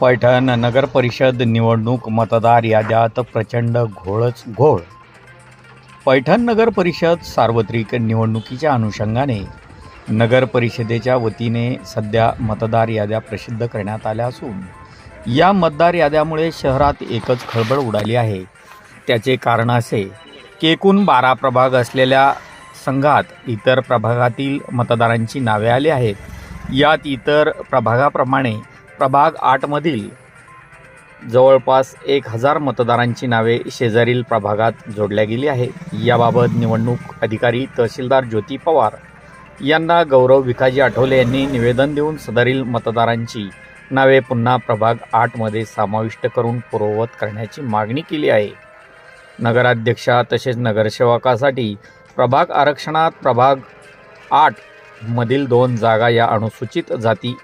पैठण नगर परिषद निवडणूक मतदार याद्यात प्रचंड घोळच घोळ. पैठण नगर परिषद सार्वत्रिक निवडणुकीच्या अनुषंगाने नगर परिषदेच्या वतीने सध्या मतदार याद्या प्रसिद्ध करण्यात आल्या असून या मतदार याद्यामुळे शहरात एकच खळबळ उडाली आहे. त्याचे कारण असे की एकूण बारा प्रभाग असलेल्या संघात इतर प्रभागातील मतदारांची नावे आली आहेत. यात इतर प्रभागाप्रमाणे प्रभाग आठमधील जवळपास एक हजार मतदारांची नावे शेजारील प्रभागात जोडल्या गेली आहेत. याबाबत निवडणूक अधिकारी तहसीलदार ज्योती पवार यांना गौरव विखाजी आठवले यांनी निवेदन देऊन सदरील मतदारांची नावे पुन्हा प्रभाग आठमध्ये समाविष्ट करून पूर्ववत करण्याची मागणी केली आहे. नगराध्यक्षा तसेच नगरसेवकासाठी प्रभाग आरक्षणात प्रभाग आठ मधील दोन जागा या अनुसूचित जाती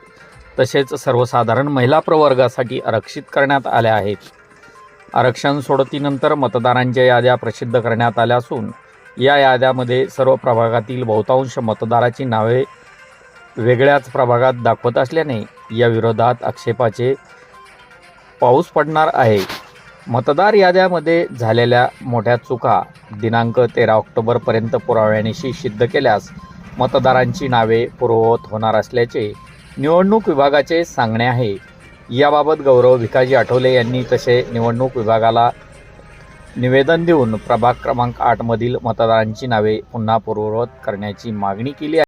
तसेच सर्वसाधारण महिला प्रवर्गासाठी आरक्षित करण्यात आल्या आहेत. आरक्षण सोडतीनंतर मतदारांच्या याद्या प्रसिद्ध करण्यात आल्या असून या याद्यामध्ये सर्व प्रभागातील बहुतांश मतदाराची नावे वेगळ्याच प्रभागात दाखवत असल्याने या विरोधात आक्षेपाचे पाऊस पडणार आहे. मतदार याद्यामध्ये झालेल्या मोठ्या चुका दिनांक तेरा ऑक्टोबरपर्यंत पुराव्यानिशी सिद्ध केल्यास मतदारांची नावे पूर्ववत होणार असल्याचे निवडणूक विभागाचे सांगणे आहे. याबाबत गौरव भिकाजी आठवले यांनी तसे निवडणूक विभागाला निवेदन देऊन प्रभाग क्रमांक आठमधील मतदारांची नावे पुन्हा पूर्ववत करण्याची मागणी केली आहे.